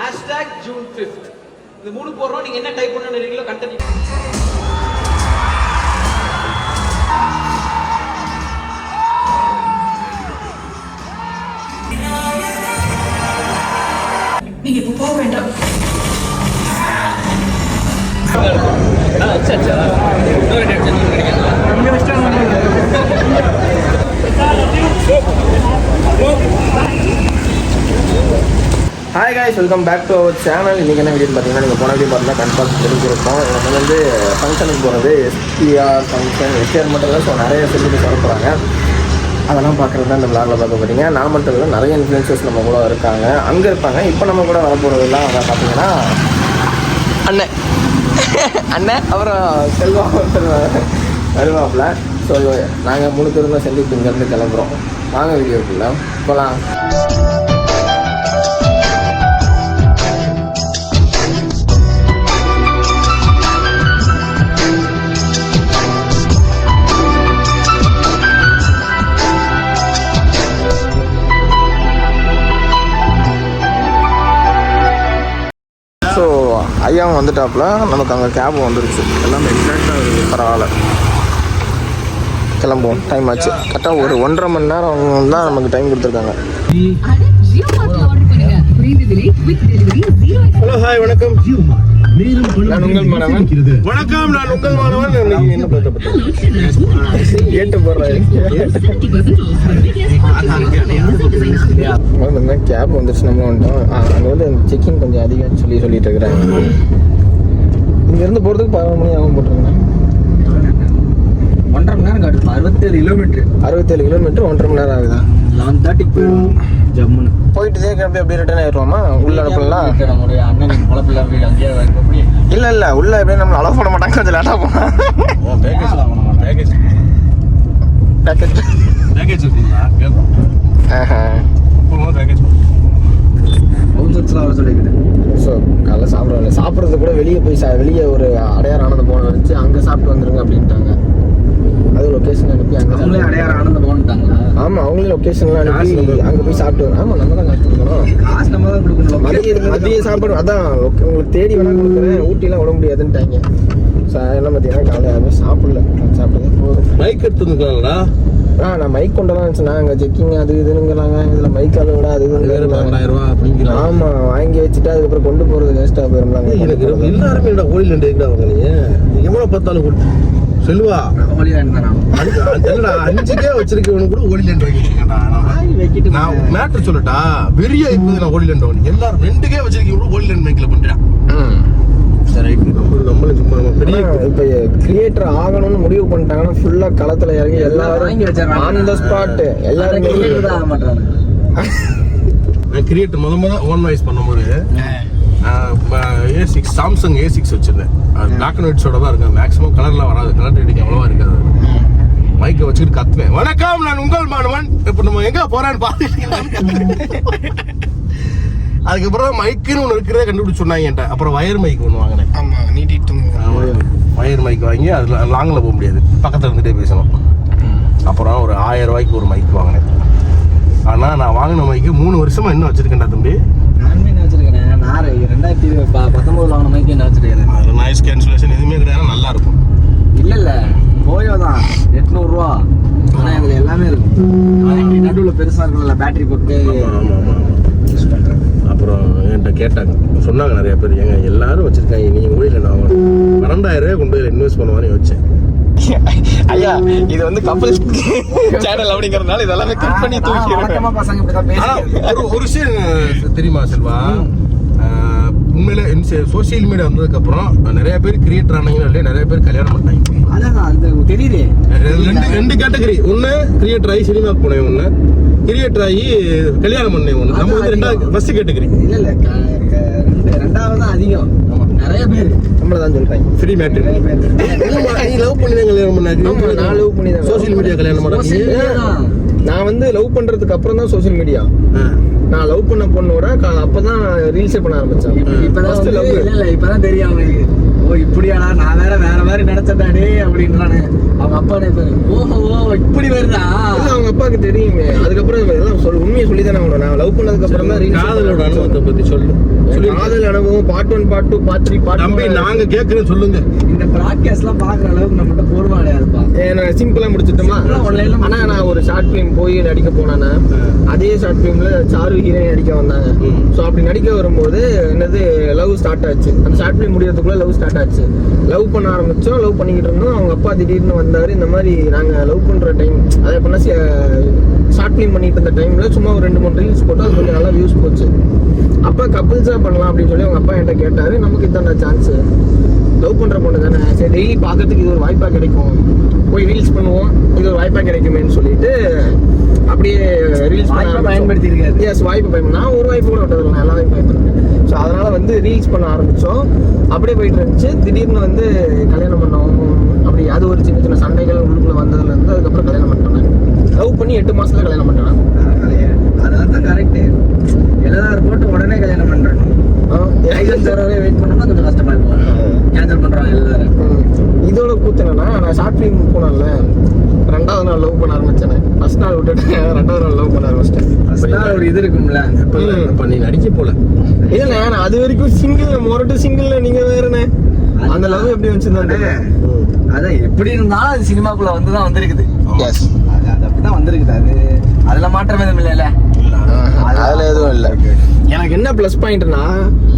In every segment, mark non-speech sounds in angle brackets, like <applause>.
Hashtag June fifth இந்த மூணு போடுறோம். நீங்க என்ன டைப் பண்ண நினைக்கிறீங்களோ கண்டென்ட் நீங்க இப்போ போக வேண்டாம். Hi guys welcome back to our channel இன்றைக்கி என்ன வீடியோ பார்த்தீங்கன்னா நீங்கள் போன வீடியோ பார்த்தீங்கன்னா கன்ஃபார்ம் தெரிஞ்சிருக்கோம். நம்ம வந்து ஃபங்க்ஷனுக்கு போகிறது எஸ்பிஆர் ஃபங்க்ஷன் எஸ்பிஆர் மட்டும் இல்லை ஸோ நிறைய செலிபிரிட்டிஸ் வர அதெல்லாம் பார்க்குறது தான் இந்த விளாகில் பார்க்க போகிறீங்க நான் மட்டும் இல்லை நிறைய இன்ஃப்ளூயன்சர்ஸ் நம்ம கூட இருக்காங்க. அங்கே இருப்பாங்க. இப்போ நம்ம கூட வரப்போகிறதுலாம் அதான் பார்த்தீங்கன்னா அண்ணன் <laughs> அண்ணன் அப்புறம் செல்வா வருவாப்பில். ஸோ நாங்கள் மூணு பேரும் தான் செல்லி இங்கேருந்து கிளம்புறோம். வாங்க வீடியோக்குள்ள போகலாம் ஐயாவும் வந்துட்டாப்புல நமக்கு அங்கே கேப் வந்துருச்சு. எல்லாமே எக்ஸாக்டாக இருக்குது. பரவாயில்ல. கிளம்புவோம். டைம் ஆச்சு. கரெக்டாக ஒரு ஒன்றரை மணி நேரம் தான் நமக்கு டைம் கொடுத்துருக்காங்க. ஹலோ ஹாய் வணக்கம். நான் உங்கள் மாணவன் வணக்கம் நான் உங்கள் மாணவன் என்ன பற்றி கேட்டு போடுறேன் கேப் வந்துருச்சு நம்ம வந்துட்டோம் அங்கே வந்து செக்கிங் கொஞ்சம் அதிகம் சொல்லி சொல்லிட்டு இருக்கிறாங்க இங்கேருந்து போகிறதுக்கு பதினொரு மணி ஆகும் போட்டிருக்கேன் ஒன்றரை மணி நேரம் காட்டுது அறுபத்தேழு கிலோமீட்டர் அறுபத்தேழு கிலோமீட்டர் ஒன்றரை மணி நேரம் ஆகுதா லெவன் தேர்ட்டிக்கு போயிடும் ஜம்முன்னு போயிட்டு இதே கிளம்பி அப்படியே ரிட்டர்ன் ஆயிடுவோமா? உள்ள அனுப்பலாம் நம்மளுடைய அண்ணன் குழப்பில்ல வீடு அங்கேயே எப்படி? இல்ல இல்ல. உள்ள எப்படியும் நம்ம அலோவ் பண்ண மாட்டாங்க. கொஞ்சம் லேட்டா போனா. பேக்கேஜ் வாங்கணுமா பேக்கேஜ் பேக்கேஜ் பேக்கேஜ் இருக்குங்களா? கேட்கும் பேக்கேஜ் ஸோ காலைல சாப்பிடல சாப்பிட்றது கூட வெளியே போய் சா வெளியே ஒரு அடையார் ஆனந்தம் போன வந்துச்சு அங்கே சாப்பிட்டு வந்துருங்க அப்படின்ட்டாங்க. அது லொக்கேஷன் அனுப்பி அங்கே அவங்களே அடையாறு ஆனந்த போன்ட்டாங்களா ஆமாம் அவங்களே லொக்கேஷன்லாம் அனுப்பி அங்கே போய் சாப்பிட்டு வரோம் ஆமாம் நம்ம தான் காசு கொடுக்கணும். காசு நம்ம தான் கொடுக்கணும். மதிய மதிய சாப்பாடு அதான் உங்களுக்கு தேடி வேணா கொடுக்குறேன். ஊட்டிலாம் விட முடியாதுன்ட்டாங்க. சாயங்காலம் பார்த்தீங்கன்னா காலையில் யாருமே சாப்பிடல. சாப்பிட்டது போதும் மைக் எடுத்துருக்காங்களா ஆ நான் மைக் கொண்டு தான் இருந்துச்சு அங்கே செக்கிங் அது இதுங்கிறாங்க இதில் மைக் அதை விட அது வேற இதுன்னு பன்னெண்டாயிரம் ரூபா அப்படிங்கிறாங்க ஆமா வாங்கி வச்சுட்டு அதுக்கப்புறம் கொண்டு போறது வேஸ்ட்டாக போயிருந்தாங்க எனக்கு எல்லாருமே என்ன கோயில் எங்கடா வாங்கினீங்க எவ்வளவு பார்த்தாலும் கொடு செல்வா என்னடா அஞ்சுக்கே வச்சிருக்கவனு கூட ஓடி லேண்ட் வாங்கிட்டீங்கடா வைக்கிட்டு நான் மேட்ரு சொல்லட்டா வெறிய இப்போது நான் ஓடி லேண்ட் வாங்கி எல்லாரும் ரெண்டுக்கே வச்சிருக்கீங்க கூட ஓடி லேண்ட் மைக்கில் பண்றேன் சரி நம்ம நம்மளும் சும்மா நம்ம பெரிய இப்போ கிரியேட்டர் ஆகணும்னு முடிவு பண்ணிட்டாங்கன்னா ஃபுல்லா களத்துல இறங்கி எல்லாரும். ஆன் த ஸ்பாட் எல்லாரும் ஆக மாட்டாங்க <laughs> நான் கிரியேட்டர் முத முத ஓன் வாய்ஸ் பண்ணும்போது A six Samsung A six வச்சிருந்தேன். அது பிளாக் அண்ட் ஒயிட்ஸோட தான் இருக்கும். மேக்ஸிமம் கலர்லாம் வராது. கலர் ரேட்டிங் அவ்வளோவா இருக்காது. மைக்கை வச்சுக்கிட்டு கத்துவேன். வணக்கம் நான் உங்கள் மாணவன். இப்போ நம்ம எங்க போறான்னு பார்த்துட்டு <laughs> அதுக்கப்புறம் மைக்குன்னு ஒன்று இருக்கிறதே கண்டுபிடிச்சு சொன்னாங்க அப்புறம் வயர் மைக் ஒன்று வாங்கினேன். ஆமா நீட்டிட்டு வயர் மைக் வாங்கி அதில் லாங்கில் போக முடியாது. பக்கத்தில் இருந்துகிட்டே பேசணும். அப்புறம் ஒரு ஆயிரம் ரூபாய்க்கு ஒரு மைக் வாங்கினேன். ஆனால் நான் வாங்கின மைக்கு மூணு வருஷமா இன்னும் வச்சிருக்கேன்டா தம்பி நான் என்ன வச்சிருக்கேன் நான் ரெண்டாயிரத்தி ப- என்ன வச்சிருக்கேன் அது நாய்ஸ் கேன்சலேஷன் எதுவுமே கிடையாது. நல்லா இருக்கும் இல்ல இல்ல போயோ தான். எட்நூறுரூவா ஆனா இதுல எல்லாமே இருக்கும். நடுவில் பெருசா இருக்கும்ல பேட்டரி போட்டு. யூஸ் பண்றேன். அப்புறம் என்கிட்ட கேட்டாங்க. சொன்னாங்க நிறைய பேர். ஏங்க எல்லாரும் வச்சிருக்காங்க. நீங்க ஊழியில் நான் பன்னெண்டாயிரம் ரூபாய் கொண்டு போய் இன்வெஸ்ட் பண்ணுவான்னு யோசிச்சேன். ஐயா இது வந்து கப்பல் சேனல் அப்படிங்கறதுனால இதெல்லாம் கட் பண்ணி வழக்கமா பசங்க ஒரு ஒரு விஷயம் தெரியுமா செல்வா? உண்மையில சோசியல் மீடியா வந்ததுக்கு அப்புறம் நிறைய பேர் கிரியேட்டர் ஆனாங்க இல்லையா நிறைய பேர் கல்யாணம் பண்ணாங்க தெரியுது. ரெண்டு ரெண்டு கேட்டகரி ஒண்ணு கிரியேட்டர் ஆகி சினிமாக்கு போனேன் ஒண்ணு. கிரியேட்டர் ஆகி கல்யாணம் பண்ணேன் ஒண்ணு. நம்ம வந்து ரெண்டாவது ஃபர்ஸ்ட் கேட்டகரி இல்ல இல்ல ரெண்டாவது தான் அதிகம். நிறைய பேர் நம்மள தான் சொல்றாங்க ஃப்ரீ நீ லவ் பண்ணி தான் கல்யாணம் ஆமா, நான் love பண்ணி தான் சோசியல் மீடியா கல்யாணம் பண்ணாங்க. நான் வந்து லவ் பண்றதுக்கு அப்புறம் தான் சோஷியல் மீடியா நான் லவ் பண்ண பொண்ணோட அப்பதான் ரீல்ஸே பண்ண ஆரம்பிச்சேன் இப்பதான் இல்ல இப்பதான் தெரியும் அவனுக்கு ஓ இப்படியாடா நான் வேற வேற மாதிரி நினைச்சதாடே அப்படின்றானு. அவங்க அப்பா நினைப்பாரு ஓஹோ ஓ இப்படி வருதா? அவங்க அப்பாவுக்கு தெரியுமே. அதுக்கப்புறம் எல்லாம் சொல் உண்மையை சொல்லி தானே ஆகணும் நான் லவ் பண்ணதுக்கு அப்புறம் தான் காதலோட அனுபவத்தை பத்தி சொல்லு. சொல்லு. காதல் அனுபவம் part one part two part three part தம்பி நாங்க கேக்குறோம் சொல்லுங்க. இந்த ப்ராட்காஸ்ட்லாம் பார்க்குற அளவுக்கு நம்மகிட்ட பொறுமை கிடையாதுப்பா. நான் சிம்பிளா முடிச்சிட்டோமா? Simple ஆ online ல ஆனா நான் ஒரு ஷார்ட் ஃபிலிம் போய் நடிக்க போனேன்னா அதே ஷார்ட் ஃபிலிம்ல சாரு ஹீரோயின் நடிக்க வந்தாங்க. ஸோ அப்படி நடிக்க வரும்போது என்னது லவ் ஸ்டார்ட் ஆச்சு. அந்த ஷார்ட் ஃபிலிம் முடியறதுக்குள்ள லவ் ஸ்டார்ட் ஆச்சு லவ் பண்ண ஆரம்பித்தோம் லவ் பண்ணிக்கிட்டு இருந்தோம். அவங்க அப்பா திடீர்னு வந்தார். இந்த மாதிரி நாங்கள் லவ் பண்ணுற டைம் அதே எப்படின்னா ஷார்ட் ஃபிலிம் பண்ணிட்டு இருந்த டைமில் சும்மா ஒரு ரெண்டு மூணு ரீல்ஸ் போட்டு அது கொஞ்சம் நல்லா வியூஸ் போச்சு. அப்பா கப்பிள்ஸா பண்ணலாம் அப்படின்னு சொல்லி அவங்க அப்பா என்கிட்ட கேட்டார். நமக்கு இதான சான்ஸ் லவ் பண்ணுற பொண்ணு தானே. சரி டெய்லி பார்க்கறதுக்கு இது ஒரு வாய்ப்பாக கிடைக்கும். போய் ரீல்ஸ் பண்ணுவோம். இது ஒரு வாய்ப்பாக கிடைக்குமேன்னு சொல்லிட்டு அப்படியே ரீல்ஸ் வாய்ப்பை பயன்படுத்தியிருக்காரு. எஸ் வாய்ப்பு பயன் நான் ஒரு வாய்ப்பு கூட விட்டதில்லை நான் எல்லா வாய்ப்பு பயன்படுத்தேன் ஸோ அதனால வந்து ரீல்ஸ் பண்ண ஆரம்பிச்சோம். அப்படியே போயிட்டு இருந்துச்சு. திடீர்னு வந்து கல்யாணம் பண்ணோம். அப்படி அது ஒரு சின்ன சின்ன சண்டைகள் உள்ளுக்குள்ள வந்ததுல இருந்து அதுக்கப்புறம் கல்யாணம் பண்ணிட்டேன் லவ் பண்ணி எட்டு மாசத்துல கல்யாணம் பண்ணிட்டேன் அதான் தான் கரெக்ட் எல்லாரும் போட்டு உடனே கல்யாணம் பண்றேன் லைசன்ஸ் வர வெயிட் பண்ணோம்னா கொஞ்சம் கஷ்டமா இருக்கும். கேன்சல் பண்றாங்க எல்லாரும். இதோட கூத்து என்னன்னா நான் ஷார்ட் ஃபிலிம் போனேன்ல. ரெண்டாவது நாள் லவ் பண்ண ஆரம்பிச்சேன். ஃபர்ஸ்ட் நாள் விட்டுட்டேன் ரெண்டாவது நாள் லவ் பண்ண ஆரம்பிச்சிட்டேன். First நாள் ஒரு இது இருக்கும்ல இப்ப இல்ல, இப்ப நீ நடிக்க போல. இல்லண்ணே நான் அது வரைக்கும் சிங்கிள் மொரட்டு சிங்கிள் நீங்க வேறண்ணே அந்த லவ் எப்படி வச்சிருந்தாங்க அதான். எப்படி இருந்தாலும் அது சினிமாக்குள்ள வந்து தான் வந்திருக்குது. எஸ் அது அது அப்படிதான் வந்திருக்குது அது. அதுல மாற்றம் எதுவும் இல்லைல்ல. அதுல எதுவும் இல்ல. எனக்கு என்ன ப்ளஸ் பாயிண்ட்னா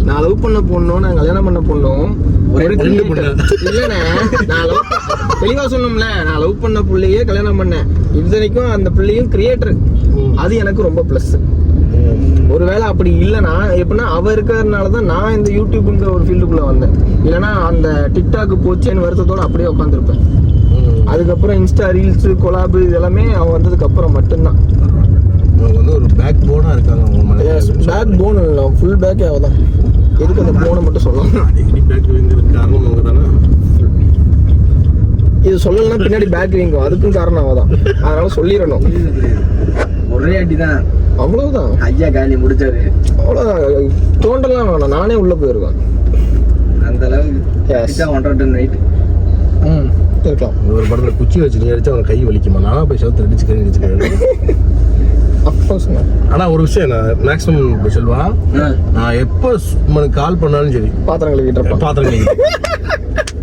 நான் லவ் பண்ண பொண்ணும் நான் கல்யாணம் பண்ண பொண்ணும் ஒரே ஒரு பொண்ணு. இல்லண்ணே நான் லவ் தெளிவா சொன்னோம்ல நான் லவ் பண்ண புள்ளையே கல்யாணம் பண்ணேன். இதுவரைக்கும் அந்த பிள்ளையும் கிரியேட்டர் அது எனக்கு ரொம்ப ப்ளஸ் ஒருவேளை அப்படி இல்லைன்னா எப்படின்னா அவ இருக்கிறதுனால தான் நான் இந்த யூடியூப்ங்கிற ஒரு ஃபீல்டுக்குள்ள வந்தேன். இல்லைன்னா அந்த டிக்டாக் போச்சேன்னு வருத்தத்தோட அப்படியே உட்காந்துருப்பேன் அதுக்கப்புறம் இன்ஸ்டா ரீல்ஸ் கொலாபு இது எல்லாமே அவன் வந்ததுக்கு அப்புறம் மட்டும்தான். அவங்க வந்து ஒரு பேக் போனா இருக்காங்க அவங்க மேல பேக் போன் இல்லை ஃபுல் பேக்கே அவ தான் எதுக்கு அந்த போனை மட்டும் சொல்லலாம் <laughs> அடிக்கடி பேக் வைங்கிறதுக்கு காரணம் அவங்க தானே இது சொல்லலைன்னா பின்னாடி பேக் வீங்கும் அதுக்கும் காரணம் அவ தான் அதனால சொல்லிடணும். ஒரே அடி தான் அவ்வளவுதான். ஐயா காலி முடிச்சாரு. அவ்வளோதான் தோண்டலாம் வேணாம். நானே உள்ள போயிருவேன். அந்த அளவுக்கு ஒன்றரை டன் வெயிட் ம் இருக்கலாம். ஒரு படத்துல குச்சி வச்சு நீ அடிச்சா அவங்க கை வலிக்குமா? நானா போய் சவுத்து அடிச்சுக்கிறேன் அடிச்சுக்கிறேன் <laughs> ஆனா ஒரு விஷயம் நான் மேக்ஸிமம் சொல்வா நான் எப்போ உனக்கு கால் பண்ணாலும் சரி. பாத்திரம் கழுவிட்டு பாத்திரம் கழுவி.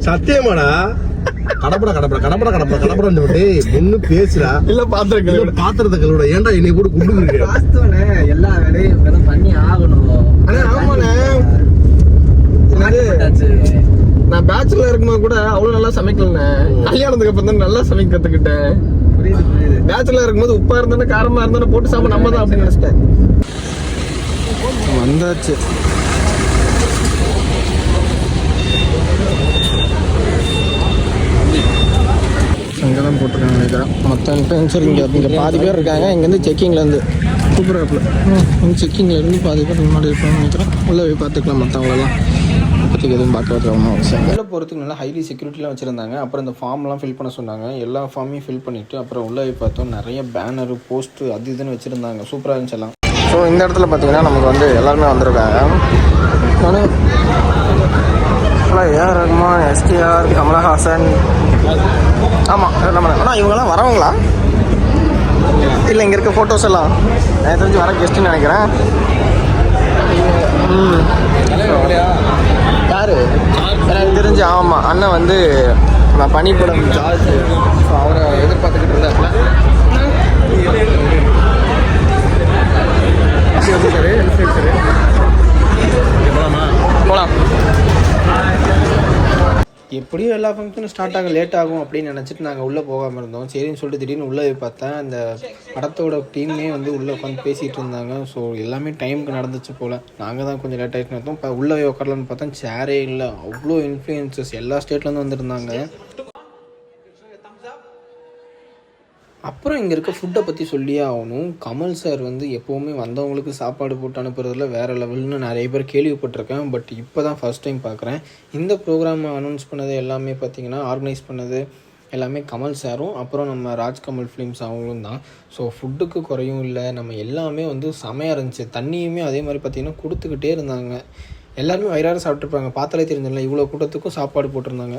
சத்தியமாடா. கடப்பட கடப்பட கடப்பட கடப்பட கடப்பட டேய் ஒண்ணு பேசுடா. இல்ல பாத்திரம் கழுவிட. பாத்திரத்தை கழுவுடா. ஏன்டா என்னை கூட குண்டு வாஸ்தவனே எல்லா வேலையும் பண்ணி ஆகணும். அண்ணா, ஆமாண்ணே. நான் பேச்சுலர் இருக்கும்போது கூட அவ்வளவு நல்லா சமைக்கலண்ணே. கல்யாணத்துக்கு அப்புறம் தான் நல்லா சமைக்க கத்துக்கிட்டேன் புரியுது புரியுது. பேச்சுலர் இருக்கும்போது உப்பா இருந்தானே காரமா இருந்தானே போட்டு சாப்பிட நம்ம தான் அப்படின்னு நினைச்சிட்டேன். வந்தாச்சு. அங்கே தான் போட்டிருக்காங்க நினைக்கிறேன். மற்ற இன்ஃபுளுசர் இங்கே இங்கே பாதி பேர் இருக்காங்க. இங்கேருந்து செக்கிங்லேருந்து சூப்பராக இருந்து பாதி பேர் முன்னாடி இருப்பாங்க நினைக்கிறேன். உள்ளே போய் பார்த்துக்கலாம் மற்றவங்களெல்லாம் இப்போதைக்கு எதுவும் பார்க்கறது ஒன்றும் அவசியம் உள்ளே போகிறதுக்கு நல்லா ஹைலி செக்யூரிட்டிலாம் வச்சுருந்தாங்க. அப்புறம் இந்த ஃபார்ம்லாம் ஃபில் பண்ண சொன்னாங்க. எல்லா ஃபார்மையும் ஃபில் பண்ணிவிட்டு அப்புறம் உள்ளே பார்த்தோம் நிறைய பேனரு போஸ்ட்டு அது இதுன்னு வச்சுருந்தாங்க. சூப்பராக இருந்துச்சு எல்லாம். ஸோ இந்த இடத்துல பார்த்தீங்கன்னா நமக்கு வந்து எல்லாருமே வந்திருக்காங்க. நானும் ஏஆர் ரஹ்மான் எஸ்டிஆர் கமலஹாசன். ஆமாம் நம்ம ஆனால் இவங்கெல்லாம் வரவங்களா? இல்லை இங்கே இருக்க ஃபோட்டோஸ் எல்லாம். எனக்கு தெரிஞ்சு வர கெஸ்ட்டுன்னு நினைக்கிறேன். யாரு? எனக்கு தெரிஞ்சு ஆமாம் அண்ணன் வந்து நான் பனிப்படம் ஜார்ஜ். ஸோ அவரை எதிர்பார்த்துக்கிட்டு இருந்தாப்புல எப்படியும் எல்லா ஃபங்க்ஷனும் ஸ்டார்ட் ஆக லேட் ஆகும் அப்படின்னு நினச்சிட்டு நாங்கள் உள்ளே போகாமல் இருந்தோம். சரின்னு சொல்லிட்டு திடீர்னு உள்ளே போய் பார்த்தேன் அந்த படத்தோட டீமே வந்து உள்ளே உட்காந்து பேசிகிட்டு இருந்தாங்க. ஸோ எல்லாமே டைமுக்கு நடந்துச்சு போல். நாங்கள் தான் கொஞ்சம் லேட் ஆகிட்டு இருந்தோம். இப்போ உள்ளே போய் உட்காரலான்னு பார்த்தா சேரே இல்லை. அவ்வளோ இன்ஃப்ளூயன்சஸ் எல்லா ஸ்டேட்லேருந்து வந்திருந்தாங்க. அப்புறம் இங்கே இருக்க ஃபுட்டை பற்றி சொல்லியே ஆகணும். கமல் சார் வந்து எப்போவுமே வந்தவங்களுக்கு சாப்பாடு போட்டு அனுப்புறதுல வேறு லெவல்னு நிறைய பேர் கேள்விப்பட்டிருக்கேன். பட் இப்போ தான் ஃபஸ்ட் டைம் பார்க்குறேன் இந்த ப்ரோக்ராம் அனௌன்ஸ் பண்ணது எல்லாமே பார்த்தீங்கன்னா ஆர்கனைஸ் பண்ணது எல்லாமே கமல் சாரும் அப்புறம் நம்ம ராஜ்கமல் ஃபிலிம்ஸ் அவங்களும் தான். ஸோ ஃபுட்டுக்கு குறையும் இல்லை. நம்ம எல்லாமே வந்து செமையாக இருந்துச்சு. தண்ணியுமே அதே மாதிரி பார்த்திங்கன்னா கொடுத்துக்கிட்டே இருந்தாங்க. எல்லாருமே வயிறார சாப்பிட்ருப்பாங்க பார்த்தாலே தெரிஞ்சிடல இவ்வளோ கூட்டத்துக்கும் சாப்பாடு போட்டிருந்தாங்க.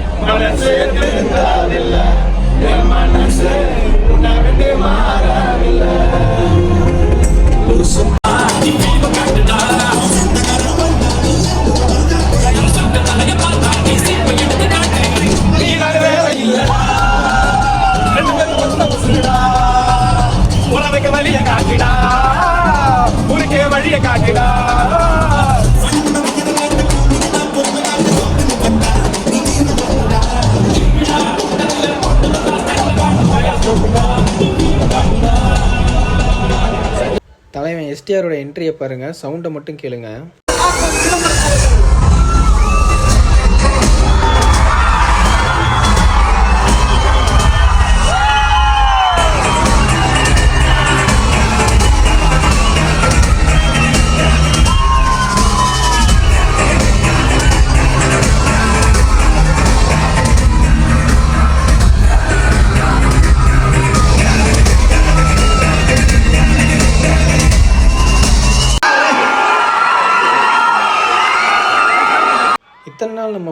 எஸ்டிஆரோட என்ட்ரியை பாருங்க. சவுண்டை மட்டும் கேளுங்க.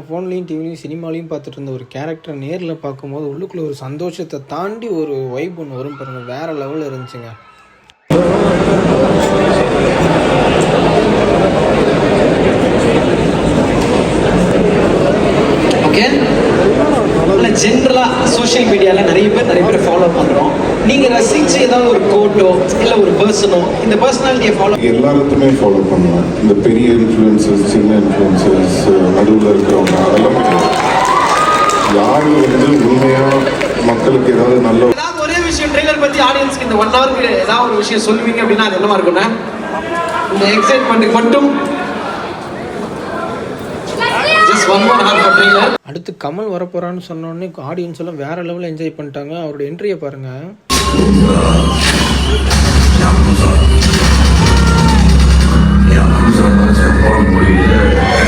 ஃபோன்லேயும் டிவிலையும் சினிமாலையும் பார்த்துட்டு இருந்த ஒரு கேரக்டரை நேரில் பார்க்கும்போது உள்ளுக்குள்ளே ஒரு சந்தோஷத்தை தாண்டி ஒரு வைப் ஒன்று வரும் பாருங்கள் வேறு லெவலில் இருந்துச்சுங்க. ஓகே ஜென்ரலாக சோஷியல் மீடியாவில் நிறைய பேர் நிறைய பேர் ஃபாலோ பண்ணுறோம் நீங்கள் ரசிச்ச ஏதாவது ஒரு கோட்டோ இல்லை ஒரு பர்சனோ இந்த பர்சனாலிட்டியை ஃபாலோ எல்லாத்துமே ஃபாலோ பண்ணுவேன் இந்த பெரிய இன்ஃப்ளூயன்சஸ் சின்ன இன்ஃப்ளூயன்சஸ் நடுவில் இருக்கிறவங்க அதெல்லாம். யாரு வந்து உண்மையாக மக்களுக்கு ஏதாவது நல்ல ஒரே விஷயம் ட்ரெய்லர் பற்றி ஆடியன்ஸ்க்கு இந்த ஒன் ஹவருக்கு ஏதாவது ஒரு விஷயம் சொல்லுவீங்க அப்படின்னா அது என்னவா இருக்கும்னா இந்த எக்ஸைட்மெண்ட்டுக்கு மட்டும் just one more hour for trailer அடுத்து கமல் வரப்போறான்னு சொன்னோடனே ஆடியன்ஸ் எல்லாம் வேற லெவலில் என்ஜாய் பண்ணிட்டாங்க. அவரோட என்ட்ரியை பாருங்க. குட்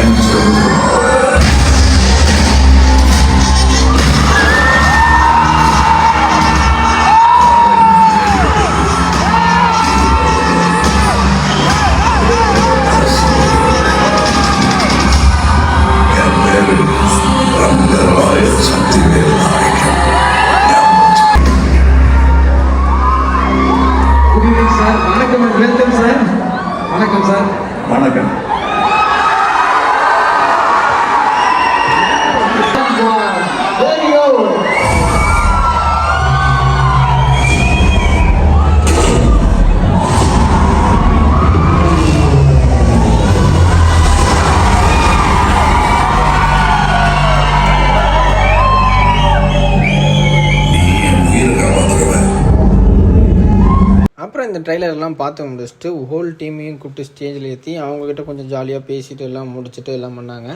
பார்த்து முடிச்சுட்டு ஹோல் டீமையும் கூப்பிட்டு ஸ்டேஜில் ஏற்றி அவங்கக்கிட்ட கொஞ்சம் ஜாலியாக பேசிட்டு எல்லாம் முடிச்சுட்டு எல்லாம் பண்ணாங்க.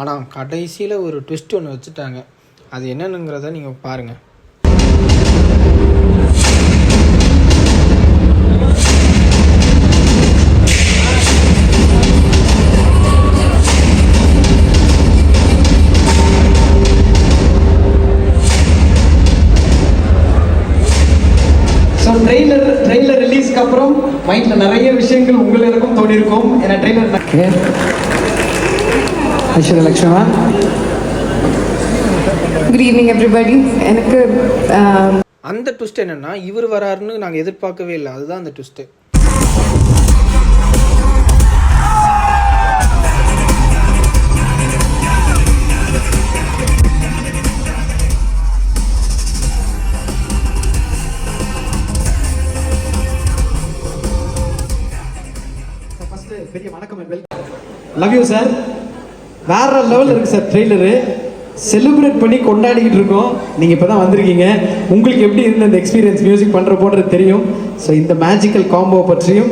ஆனால் கடைசியில் ஒரு ட்விஸ்ட் ஒன்று வச்சுட்டாங்க. அது என்னென்னுங்கிறத நீங்கள் பாருங்கள் trailer Aishwarya good evening everybody எனக்கு ஆம், அந்த ட்விஸ்ட் என்னென்னா இவர் வராருன்னு நாங்கள் எதிர்பார்க்கவே இல்லை. அதுதான் அந்த ட்விஸ்ட்டு லவ் யூ சார் வேற லெவலில் இருக்கு சார் ட்ரெய்லரு செலிப்ரேட் பண்ணி கொண்டாடிக்கிட்டு இருக்கோம். நீங்கள் இப்போ தான் வந்திருக்கீங்க. உங்களுக்கு எப்படி இருந்த இந்த எக்ஸ்பீரியன்ஸ் மியூசிக் பண்ணுற போன்றது தெரியும். ஸோ இந்த மேஜிக்கல் காம்போ பற்றியும்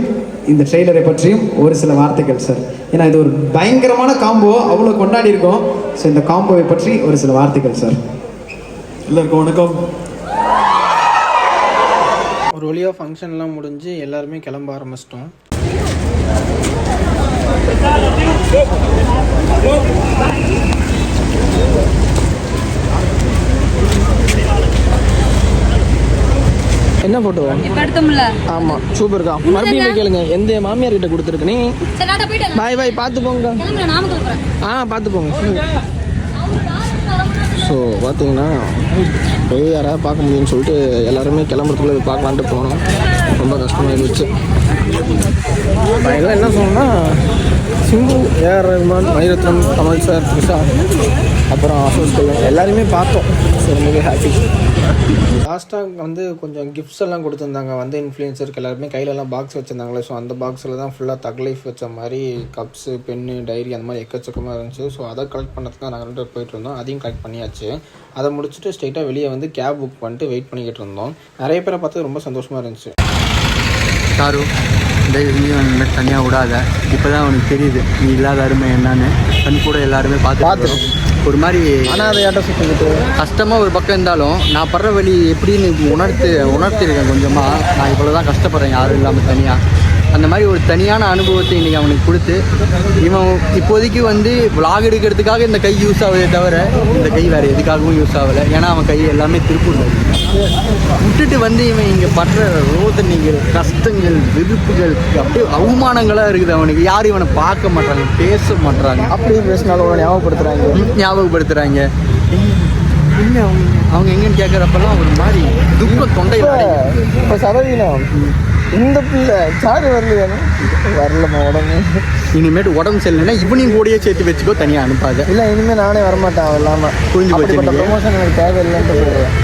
இந்த ட்ரெய்லரை பற்றியும் ஒரு சில வார்த்தைகள் சார் ஏன்னா இது ஒரு பயங்கரமான காம்போ அவ்வளோ கொண்டாடி இருக்கோம். ஸோ இந்த காம்போவை பற்றி ஒரு சில வார்த்தைகள் சார் எல்லாருக்கும் வணக்கம். ஒரு வழியாக ஃபங்க்ஷன்லாம் முடிஞ்சு எல்லாருமே கிளம்ப ஆரம்பிச்சிட்டோம். என்ன போட்டோ ஆமா சூப்பர் தான் மறுபடியும் கேளுங்க. எந்த மாமியார் கிட்ட கொடுத்துருக்கு நீ பாய் பாய் பார்த்து போங்க. ஆ பார்த்து போங்க. ஸோ பார்த்தீங்கன்னா போய் யாராவது பார்க்க முடியும்னு சொல்லிட்டு எல்லாருமே கிளம்புறதுக்குள்ளே பார்க்கலான்ட்டு போனோம். ரொம்ப கஷ்டமாக இருந்துச்சு என்ன சொன்னால் Simbu A R Rahman Maniratnam Kamal sir Trisha அப்புறம் அசோஸ் கல்யாண் எல்லாருமே பார்த்தோம். ஸோ ரொம்பவே ஹாப்பி லாஸ்ட்டாக வந்து கொஞ்சம் கிஃப்ட்ஸ் எல்லாம் கொடுத்துருந்தாங்க. வந்து இன்ஃப்ளூயன்சருக்கு எல்லாருமே கையிலலாம் பாக்ஸ் வச்சுருந்தாங்களே. ஸோ அந்த பாக்ஸில் தான் ஃபுல்லாக தக் லைஃப் வச்ச மாதிரி கப்ஸு பென்னு டைரி அந்த மாதிரி எக்கச்சக்கமாக இருந்துச்சு. ஸோ அதை கலெக்ட் பண்ணுறதுக்கு நாங்கள் ரெண்டு பேர் போயிட்டு இருந்தோம். அதையும் கலெக்ட் பண்ணியாச்சு. அதை முடிச்சுட்டு ஸ்ட்ரெயிட்டாக வெளியே வந்து கேப் புக் பண்ணிட்டு வெயிட் பண்ணிக்கிட்டு இருந்தோம். நிறைய பேரை பார்த்து ரொம்ப சந்தோஷமாக இருந்துச்சு. சாரு இந்த மாதிரி தனியாக விடாத. இப்போ தான் உனக்கு தெரியுது நீ இல்லாத அருமை என்னன்னு. கண் கூட எல்லாருமே பார்த்து பார்த்துருக்கோம். ஒரு மாதிரி ஆனால் அதை யார்ட்ட கஷ்டமாக ஒரு பக்கம் இருந்தாலும் நான் படுற வழி எப்படின்னு உணர்த்து உணர்த்திருக்கேன் கொஞ்சமாக நான் இவ்வளோ தான் கஷ்டப்படுறேன் யாரும் இல்லாமல் தனியாக அந்த மாதிரி ஒரு தனியான அனுபவத்தை இன்றைக்கி அவனுக்கு கொடுத்து இவன் இப்போதைக்கு வந்து vlog எடுக்கிறதுக்காக இந்த கை யூஸ் ஆகுதே தவிர இந்த கை வேறு எதுக்காகவும் யூஸ் ஆகலை. ஏன்னா அவன் கை எல்லாமே திருப்பூர்ல. விட்டுட்டு வந்து இவன் இங்கே படுற ரோதனைகள் கஷ்டங்கள் வெறுப்புகள் அப்படியே அவமானங்களாக இருக்குது அவனுக்கு. யாரும் இவனை பார்க்க மாட்டாங்க பேச மாட்டாங்க அப்படியே பேசினாலும் ஞாபகப்படுத்துகிறாங்க ஞாபகப்படுத்துறாங்க. எங்க அவங்க எங்கன்னு கேட்குறப்பெல்லாம் ஒரு மாதிரி துக்கம் தொண்டையில் அடைக்குது. இப்போ சதவீதம் இந்த பிள்ளை சாரு வரலையா? வரலம்மா உடனே. இனிமேட்டு உடம்பு சரியில்லைன்னா இவனையும் கூடயே சேர்த்து வச்சுக்கோ தனியாக அனுப்பாத. இல்லை இனிமேல் நானே வரமாட்டேன் அவன் இல்லாமல் புரிஞ்சு போச்சு அப்படிப்பட்ட நீங்க. ப்ரொமோஷன் எனக்கு தேவையில்லைன்ட்டு போயிடுவேன்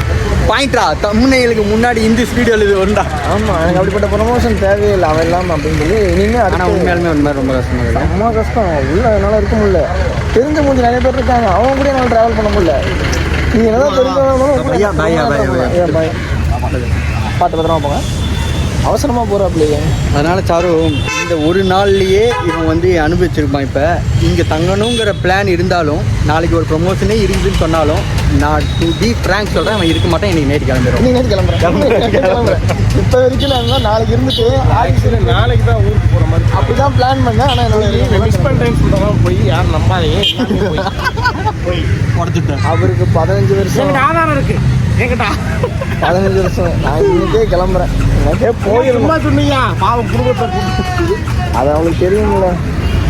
பாயிண்ட்ரா தமிழ்நெலுக்கு முன்னாடி இந்த வீடியோவில் இது வருண்டா ஆமாம் எனக்கு அப்படிப்பட்ட ப்ரொமோஷன் தேவையில்லை அவன் இல்லாமல் அப்படின்னு சொல்லி இனிமேல் ஆனால் உண்மையாலுமே ஒரு மாதிரி ரொம்ப கஷ்டமாக இல்லை அம்மா கஷ்டம். உள்ள என்னால் இருக்க முடியல. தெரிஞ்ச மூஞ்சி நிறைய பேர் இருக்காங்க. அவங்க கூட என்னால் ட்ராவல் பண்ண முடியல. நீ என்னதான் தெரிஞ்சவங்களும் பார்த்து பத்திரமா போங்க. அவசரமாக போகிறாப்லையே அதனால சாரு இந்த ஒரு நாள்லயே இவன் வந்து அனுபவிச்சிருப்பான் இப்போ. இங்கே தங்கணுங்கிற பிளான் இருந்தாலும் நாளைக்கு ஒரு ப்ரொமோஷனே இருக்குதுன்னு சொன்னாலும் நான் டு பி ஃப்ராங்க் சொல்கிறேன் அவன் இருக்க மாட்டான் இன்னைக்கு நைட் கிளம்பிடுவான். நீ நேற்று கிளம்புறேன். கிளம்புறேன். இப்போ வரைக்கும் நான் நாளைக்கு இருந்துட்டு ஆஃபீஸில் நாளைக்கு தான் ஊருக்கு போகிற மாதிரி அப்படி தான் பிளான் பண்ணேன் ஆனால் என்னால் மிஸ் பண்ணுறேன்னு சொல்கிறவங்க போய் யாரும் நம்பாதீங்க அவருக்கு பதினஞ்சு வருஷம். ஆதாரம் இருக்கு. என்கிட்ட பதினஞ்சு வருஷம். நான் இன்னைக்கே கிளம்புறேன். எனக்கே போயிடும் சும்மா சொன்னீங்க. பாவம் குடும்பத்தை அது அவங்களுக்கு தெரியும்ல.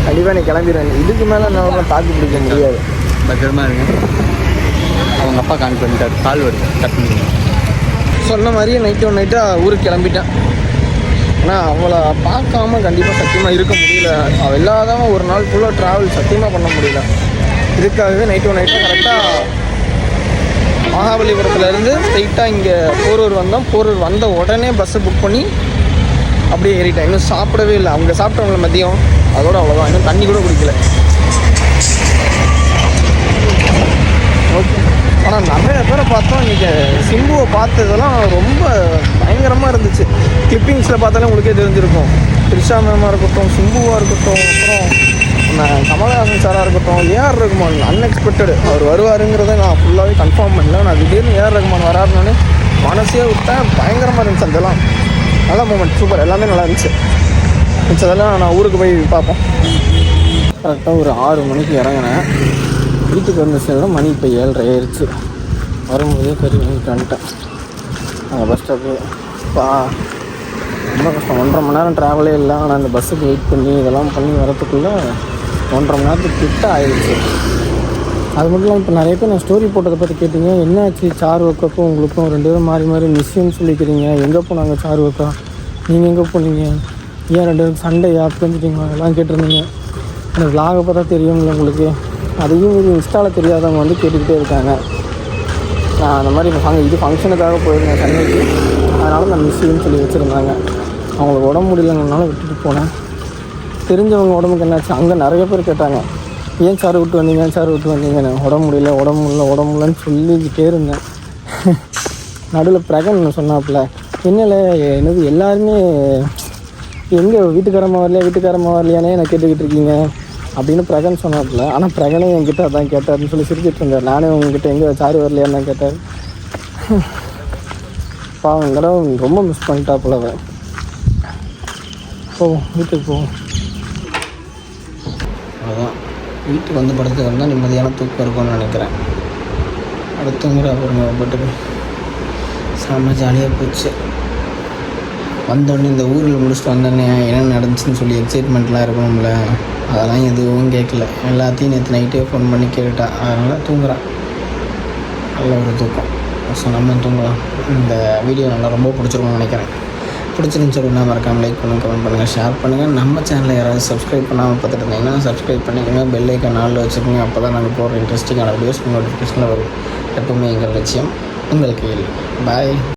கண்டிப்பாக நீ கிளம்பிடுவேன். இதுக்கு மேலே என்னால் தாக்கு பிடிக்க முடியாது. பத்திரமா இருங்க. அவங்க அப்பா கான் பண்ணிட்டார். கால் வருது. கட் பண்ணிடுங்க. சொன்ன மாதிரியே நைட்டு ஒன் நைட்டாக ஊருக்கு கிளம்பிட்டேன். ஆனால் அவளை பார்க்காம கண்டிப்பாக சத்தியமாக இருக்க முடியல. அவள் இல்லாதவன் ஒரு நாள் ஃபுல்லாக ட்ராவல் சத்தியமாக பண்ண முடியல. இதுக்காகவே நைட்டு ஒன் நைட்டாக கரெக்டாக மகாபலிபுரத்துலேருந்து ஸ்ட்ரைட்டாக இங்கே போரூர் வந்தோம். போரூர் வந்த உடனே பஸ்ஸை புக் பண்ணி அப்படியே ஏறிட்டேன். இன்னும் சாப்பிடவே இல்லை. அவங்க சாப்பிட்டவங்கள மதியம். அதோட அவ்வளோதான் இன்னும் தண்ணி கூட குடிக்கல. ஓகே ஆனால் நிறைய பேரை பார்த்தோம். இன்றைக்கி சிம்புவை பார்த்ததெல்லாம் ரொம்ப பயங்கரமாக இருந்துச்சு. கிளிப்பிங்ஸில் பார்த்தாலே உங்களுக்கே தெரிஞ்சிருக்கும். த்ரிஷா மேமாக இருக்கட்டும் சிம்புவாக இருக்கட்டும் அப்புறம் கமல்ஹாசன் சாராக இருக்கட்டும் ஏஆர் ரகுமான் அன்எக்ஸ்பெக்டடு அவர் வருவாருங்கிறத நான் ஃபுல்லாகவே கன்ஃபார்ம் பண்ணல. நான் திடீர்னு ஏஆர் ரகுமான் வராருன்னு மனசே விட்டேன். பயங்கரமாக இருந்துச்சு அதெல்லாம். நல்ல மூமெண்ட் சூப்பர் எல்லாமே நல்லா இருந்துச்சு. மிச்சதெல்லாம் நான் ஊருக்கு போய் பார்ப்போம். கரெக்டாக ஒரு ஆறு மணிக்கு இறங்கினேன். வீட்டுக்கு வந்த சேர மணி இப்போ ஏழரை ஆயிடுச்சு வரும்போதே கறி வாங்கிட்டு வந்துட்டேன். அங்கே பஸ் ஸ்டாப்பு பா ரொம்ப கஷ்டம். ஒன்றரை மணி நேரம் ட்ராவலே இல்லை. ஆனால் அந்த பஸ்ஸுக்கு வெயிட் பண்ணி இதெல்லாம் பண்ணி வரத்துக்குள்ளே ஒன்றரை மணி நேரத்துக்கு கிட்ட ஆயிடுச்சு. அது மட்டும் இல்லாமல் இப்போ நிறைய பேர் நான் ஸ்டோரி போட்டதை பற்றி கேட்டிங்க. என்னாச்சு சார் ஒர்க்கப்போ உங்களுக்கும் ரெண்டு பேரும் மாறி மாறி மிஸ்ஸுன்னு சொல்லிக்கிறீங்க. எங்கே போனாங்க சார் ஒர்க்கா நீங்கள் எங்கே போனீங்க? ஏன் ரெண்டு பேரும் சண்டையா? பிரிஞ்சிட்டீங்களா? எல்லாம் கேட்டிருந்தீங்க. அந்த விலாகை பார்த்தா தெரியும்ல உங்களுக்கு. அதையும் இது இன்ஸ்டாவில் தெரியாதவங்க வந்து கேட்டுக்கிட்டே இருக்காங்க. நான் அந்த மாதிரி ஃபங் இது ஃபங்க்ஷனுக்காக போயிருந்தேன் சென்னைக்கு. அதனால் நான் மிஸ்ஸுன்னு சொல்லி வச்சுருந்தாங்க. அவங்களுக்கு உடம்பு முடியலங்கிறனால விட்டுட்டு போனேன். தெரிஞ்சவங்க உடம்புக்கு என்னாச்சு? அங்கே நிறைய பேர் கேட்டாங்க ஏன் சார் விட்டு வந்தீங்க? ஏன் சார் விட்டு வந்தீங்கன்னு? உடம்பு முடியல உடம்பு முடியல உடம்பு முடியலன்னு சொல்லிக்கிட்டே இருந்தேன். <laughs> நடுவில் பிரகன் சொன்னாப்புல என்னல என்னது எல்லாருமே எங்கே வீட்டுக்காரம்மா வரலையா வீட்டுக்காரம்மா வரலையானே என்னை கேட்டுக்கிட்டு இருக்கீங்க? அப்படின்னு பிரகன் சொன்னாப்புல. ஆனால் பிரகனே என்கிட்ட அதான் கேட்டார்னு சொல்லி சிரிச்சிட்டு இருந்தார். நானே உங்ககிட்ட எங்கே சாரி வரலையான்னு தான் கேட்டார். <laughs> பாவம் தடவை ரொம்ப மிஸ் பண்ணிட்டாப்புல அவன் போவோம் வீட்டுக்கு போவோம் அவ்வளோதான் வீட்டுக்கு வந்து படத்துக்கு வந்தால் நிம்மதியான தூக்கம் இருக்கும்னு நினைக்கிறேன். அடுத்த முறை அப்புறம் பட்டு செம்ம ஜாலியாக போச்சு. வந்தோடனே இந்த ஊரில் முடிச்சுட்டு வந்தோடனே என்ன நடந்துச்சுன்னு சொல்லி எக்ஸைட்மெண்ட்லாம் இருக்கணும்ல. அதெல்லாம் எதுவும் கேட்கல. எல்லாத்தையும் நேற்று நைட்டே ஃபோன் பண்ணி கேட்டுட்டான் அதனால் தூங்குறான் நல்ல ஒரு தூக்கம். ஸோ நம்ம தூங்கலாம். இந்த வீடியோ நல்லா ரொம்ப பிடிச்சிருக்கும்னு நினைக்கிறேன். பிடிச்சிருந்துச்சு அப்படின்னா மறக்காமல் லைக் பண்ணுங்கள் கமெண்ட் பண்ணுங்கள் ஷேர் பண்ணுங்கள் நம்ம சேனலை யாராவது சப்ஸ்கிரைப் பண்ணாமல் பார்த்துட்டு இருந்தீங்கன்னா சப்ஸ்கிரைப் பண்ணிக்கோங்க. பெல் ஐக்கன் நாளில் வச்சுக்கோங்க. அப்போ தான் நாங்கள் போகிற இன்ட்ரெஸ்டிங்கான வீடியோஸ் நோட்டிஃபிகேஷனில் வரும். எப்பவுமே எங்கள் லட்சியம் உங்கள் கையில் பாய்